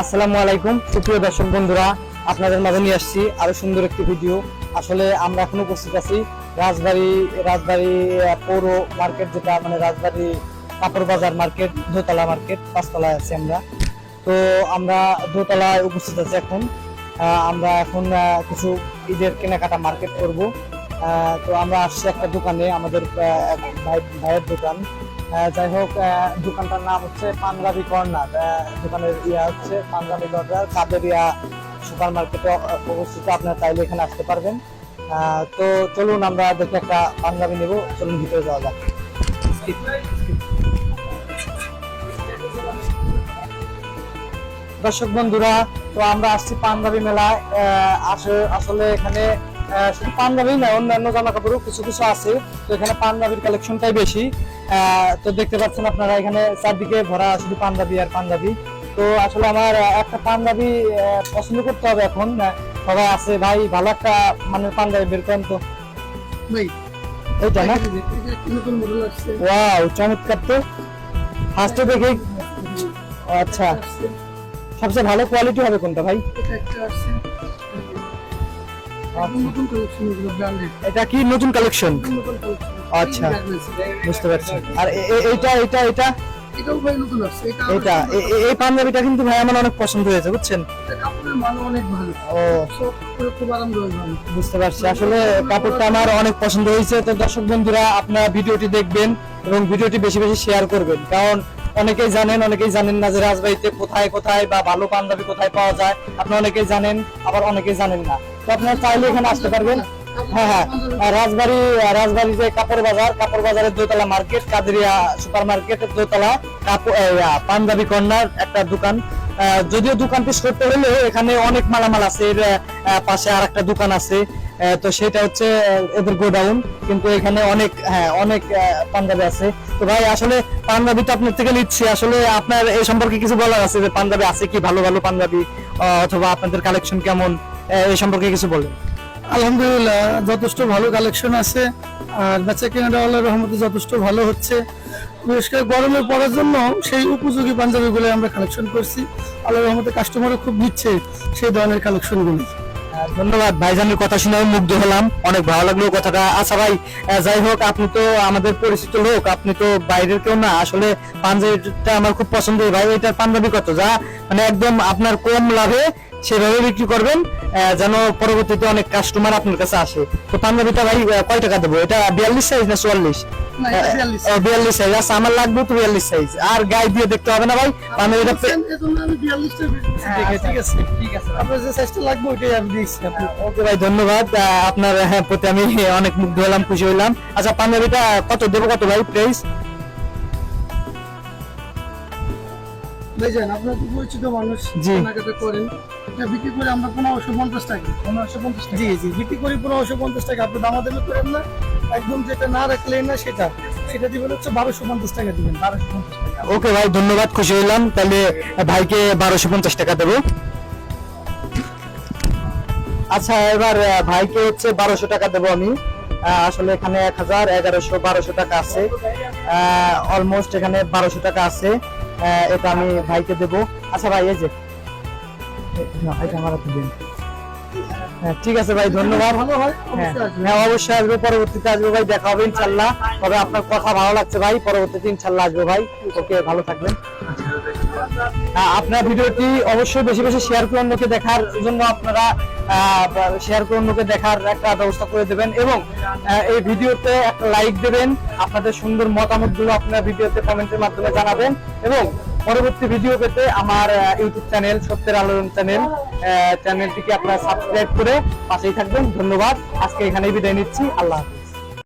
আসসালামু আলাইকুম। সুপ্রিয় দর্শক বন্ধুরা, আপনাদের মাঝে নিয়ে আসছি আরও সুন্দর একটি ভিডিও। আসলে আমরা এখন উপস্থিত আছি রাজবাড়ি রাজবাড়ি পৌর মার্কেট যেটা মানে রাজবাড়ি কাপড় বাজার মার্কেট দোতলা মার্কেট পাঁচতলায় আছি আমরা। তো আমরা দোতলায় উপস্থিত আছি এখন। আমরা এখন কিছু ঈদের কেনাকাটা মার্কেট করব। তো আমরা আসছি একটা দোকানে, আমাদের ভাইয়ের দোকান। যাই হোক দোকানটার নাম হচ্ছে পাঞ্জাবি কর্নার। দোকানের ইয়া হচ্ছে পাঞ্জাবি কর্নার কাদেরিয়া সুপার মার্কেটে অবস্থিত, আপনারা চাইলে এখানে আসতে পারবেন। তো চলুন, আমরা দেখে একটা পাঞ্জাবি নেব, চলুন ভিতরে যাওয়া যাক। দর্শক বন্ধুরা, তো আমরা আসছি পাঞ্জাবি মেলায়। আসলে এখানে শুধু পাঞ্জাবি না অন্যান্য জামা কাপড়ও কিছু কিছু আছে। তো এখানে পাঞ্জাবির কালেকশনটাই বেশি। তো দেখতে পাচ্ছেন আপনারা এখানে চারদিকে ভরা শুধু পাঞ্জাবি আর পাঞ্জাবি। তো আসলে আমার একটা পাঞ্জাবি পছন্দ করতে হবে এখন। সবাই আছে ভাই ভালো একটা মানে পাঞ্জাবি বের করেন তো। ভাই এইটা না? ওয়াও চমৎকার তো। ফার্স্টে দেখে। আচ্ছা। সবচেয়ে ভালো কোয়ালিটি হবে কোনটা ভাই? এটা একটা একদম নতুন কালেকশন এগুলো ব্র্যান্ডেড এটা কি নতুন কালেকশন আচ্ছা। বুঝতে পারছি। আর এ- এ- এইটা এটা এটা এটাও ভাই নতুন আসছে। এটা এই পাঞ্জাবিটা কিন্তু ভাই আমার অনেক পছন্দ হয়েছে বুঝছেন? কাপড়ের মান অনেক ভালো। ও। খুব আরামদায়ক বুঝতে পারছি। আসলে কাপড়টা আমার অনেক পছন্দ হয়েছে। তো দর্শক বন্ধুরা আপনারা ভিডিওটি দেখবেন এবং ভিডিওটি বেশি বেশি শেয়ার করবেন। কারণ অনেকেই জানেন অনেকেই জানেন না যে রাজবাড়িতে কোথায় কোথায় বা ভালো পাঞ্জাবি কোথায় পাওয়া যায়। আপনারা অনেকেই জানেন আবার অনেকেই জানেন না। আপনারা চাইলে এখানে আসতে পারবেন। হ্যাঁ হ্যাঁ। পাঞ্জাবি কর্নার একটা দোকান। যদিও দোকানটি ছোট্ট হলেও এখানে অনেক মালামাল আছে। এর পাশে আর একটা দোকান আছে। তো সেটা হচ্ছে এদের গোডাউন। কিন্তু এখানে অনেক হ্যাঁ অনেক পাঞ্জাবি আছে। তো ভাই, আসলে পাঞ্জাবি তো আপনার থেকে নিচ্ছি। আসলে আপনার এই সম্পর্কে কিছু বলার আছে যে পাঞ্জাবি আছে কি? ভালো ভালো পাঞ্জাবি অথবা আপনাদের কালেকশন কেমন? এই সম্পর্কে কিছু বলেন। আলহামদুলিল্লাহ যথেষ্ট ভালো কালেকশন আছে। আর বেচা কেনাটা আল্লাহর রহমতে যথেষ্ট ভালো হচ্ছে। বিশেষ করে গরমে পড়ার জন্য সেই উপযোগী পাঞ্জাবিগুলো আমরা কালেকশন করছি। আল্লাহর রহমতে কাস্টমারও খুব নিচ্ছে সেই ধরনের কালেকশনগুলো ধন্যবাদ। ভাইজানের কথা শুনে মুগ্ধ হলাম। অনেক ভালো লাগল কথাটা। আচ্ছা ভাই যাই হোক আপনি তো আমাদের পরিচিত লোক। আপনি তো বাইরের কেউ না। আসলে পাঞ্জাবিটা আমার খুব পছন্দ ভাই এটার পাঞ্জাবি কত? যা মানে একদম আপনার কম লাভে সেভাবে বিক্রি করবেন। যেন পরবর্তীতে অনেক কাস্টমার আপনার কাছে আসে। তো পাঞ্জাবিটা ভাই কয় টাকা দেবো? এটা বিয়াল্লিশ সাইজ না চুয়াল্লিশ? না, এটা 42 আহ, বিয়াল্লিশ সাইজ আচ্ছা আমার লাগবে তো বিয়াল্লিশ সাইজ আর গায়ে দিয়ে দেখতে হবে না ভাই পাঞ্জাবিটা আমি 42 টা বেশি হ্যাঁ, আচ্ছা। ঠিক আছে ঠিক আছে। আপনার যে সাইজটা লাগবে ওইটাই আমি দিচ্ছি ওকে ভাই ধন্যবাদ। আপনার হ্যাঁ প্রতি আমি অনেক মুগ্ধ হলাম খুশি হলাম আচ্ছা পাঞ্জাবিটা কত? দেবো কত ভাই প্রাইস ভাইজান আপনার তো পরিচিত মানুষ জি। কেনাকাটা করেন। এটা বিক্রি করে আমরা পনেরোশো পঞ্চাশ টাকা পনেরোশো পঞ্চাশ জি জি বিক্রি করি পনেরোশো পঞ্চাশ টাকা আপনি দামাদামি করেন না। একদম যেটা না রাখলেন না সেটা সেটা দিবেন হচ্ছে বারোশো পঞ্চাশ টাকা দিবেন বারোশো পঞ্চাশ টাকা। ওকে ভাই ধন্যবাদ খুশি হলাম তাহলে ভাইকে বারোশো পঞ্চাশ টাকা দেবো। আচ্ছা এবার আহ, ভাইকে হচ্ছে বারোশো টাকা দেবো আমি। আসলে এখানে এক হাজার এগারোশো বারোশো টাকা আছে। অলমোস্ট এখানে বারোশো টাকা আছে। এটা আমি ভাইকে দেবো আচ্ছা ভাই এই যে না, এটা আমার দিন। হ্যাঁ, ঠিক আছে ভাই ধন্যবাদ। হ্যাঁ অবশ্যই। হ্যাঁ, অবশ্যই আসব পরবর্তীতে আসব ভাই দেখা হবে ইনশাল্লাহ। তবে আপনার কথা ভালো লাগছে ভাই পরবর্তীতে ইনশাল্লাহ আসব ভাই। ওকে ভালো থাকবেন। আপনার ভিডিওটি অবশ্যই বেশি বেশি শেয়ার করে অন্যকে দেখার জন্য আপনারা শেয়ার করে অন্যকে দেখার একটা ব্যবস্থা করে দেবেন এবং এই ভিডিওতে একটা লাইক দেবেন আপনাদের সুন্দর মতামতগুলো আপনার ভিডিওতে কমেন্টের মাধ্যমে জানাবেন এবং পরবর্তী ভিডিও পেতে আমার ইউটিউব চ্যানেল সত্যের আলোড়ন চ্যানেল চ্যানেলটিকে আপনারা সাবস্ক্রাইব করে পাশেই থাকবেন। ধন্যবাদ। আজকে এখানেই বিদায় নিচ্ছি। আল্লাহ হাফিজ।